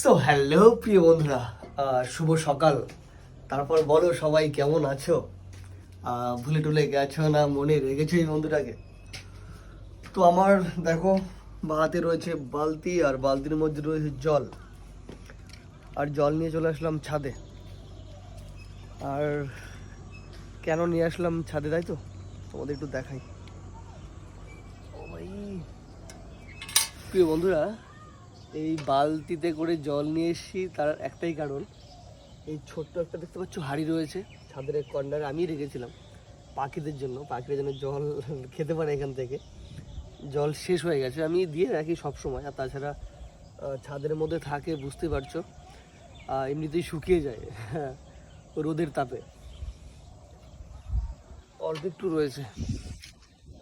So hello প্রিয় বন্ধুরা। শুভ সকাল। তারপর বলো সবাই কেমন আছো? ভুলে টুলে গেছো না, মনে রেখেছো এই বন্ধুটাকে? তো আমার, দেখো হাতে রয়েছে বালতি আর বালতির মধ্যে রয়েছে জল। আর জল নিয়ে চলে আসলাম ছাদে। আর কেন নিয়ে আসলাম ছাদে, তাই তো? তোমাদের একটু দেখাই। প্রিয় বন্ধুরা এই বালতিতে করে জল নিয়ে এসেছি, তার একটাই কারণ, এই ছোট্ট একটা দেখতে পাচ্ছ হাড়ি রয়েছে, ছাদের এক কর্নারে আমি রেখেছিলাম, পাখিদের জন্য, পাখিরা যেন জল খেতে পারে এখান থেকে। জল শেষ হয়ে গেছে, আমি দিয়ে রাখি সব সময়, আর তাছাড়া ছাদের মধ্যে থাকে, বুঝতে পারছ এমনিতেই শুকিয়ে যায়, রোদের তাপে। অল্প একটু রয়েছে।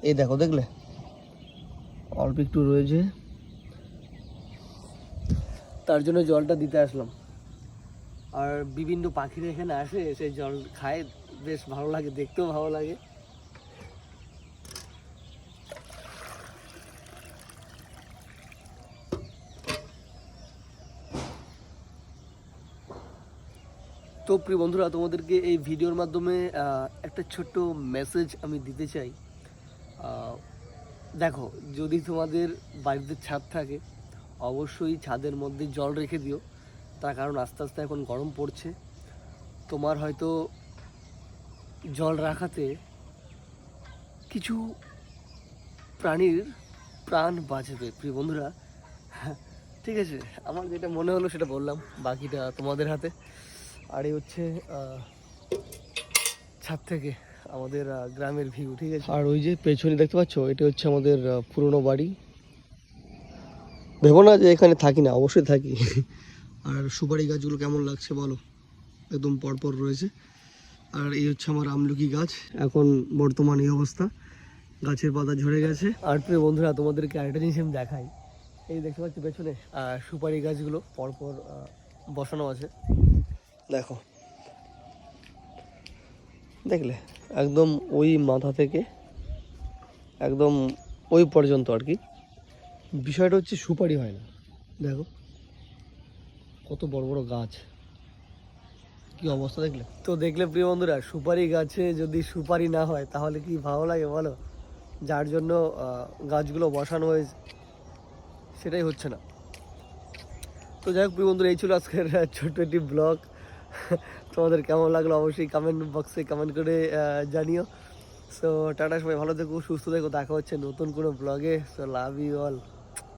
এই দেখো দেখলে? অল্প একটু রয়েছে। তার জন্য জলটা দিতে আসলাম। আর বিভিন্ন পাখিরা এখানে আসে, এসে জল খায়, বেশ ভালো লাগে, দেখতেও ভালো লাগে। তো প্রিয় বন্ধুরা, তোমাদেরকে এই ভিডিওর মাধ্যমে একটা ছোট্ট মেসেজ আমি দিতে চাই। দেখো, যদি তোমাদের বাড়িতে ছাদ থাকে অবশ্যই ছাদের মধ্যে জল রেখে দিও। তার কারণ আস্তে আস্তে এখন গরম পড়ছে। তোমার হয়তো জল রাখাতে কিছু প্রাণীর প্রাণ বাঁচবে প্রিয় বন্ধুরা। ঠিক আছে, আমার যেটা মনে হলো সেটা বললাম, বাকিটা তোমাদের হাতে। আর এই হচ্ছে ছাদ থেকে আমাদের গ্রামের ভিউ ঠিক আছে? আর ওই যে পেছনে দেখতে পাচ্ছ, এটা হচ্ছে আমাদের পুরনো বাড়ি। ভেবো না যে এখানে থাকি না অবশ্যই থাকি। আর সুপারি গাছগুলো কেমন লাগছে বলো? একদম পরপর রয়েছে। আর এই হচ্ছে আমার আমলকি গাছ। এখন বর্তমান এই অবস্থা। গাছের পাতা ঝরে গেছে। আর প্রিয় বন্ধুরা তোমাদেরকে আরেকটা জিনিস আমি দেখাই। এই দেখতে পাচ্ছি পেছনে সুপারি গাছগুলো পরপর বসানো আছে। দেখো। দেখলে? একদম ওই মাথা থেকে একদম ওই পর্যন্ত আর কি। বিষয়টা হচ্ছে সুপারি হয় না। দেখো, কত বড় বড় গাছ। কি অবস্থা দেখলে? তো দেখলে প্রিয় বন্ধুরা, সুপারি গাছে যদি সুপারি না হয়, তাহলে কি ভালো লাগে বলো? যার জন্য গাছগুলো বসানো হয়েছে, সেটাই হচ্ছে না। তো যাই হোক প্রিয় বন্ধুরা, এই ছিল আজকের ছোট্ট একটি ব্লগ। তোমাদের কেমন লাগল অবশ্যই কমেন্ট বক্সে কমেন্ট করে জানিও। সো টাটা সবাই, ভালো থেকো, সুস্থ থেকো, দেখা হচ্ছে নতুন কোনো ব্লগে। So love you all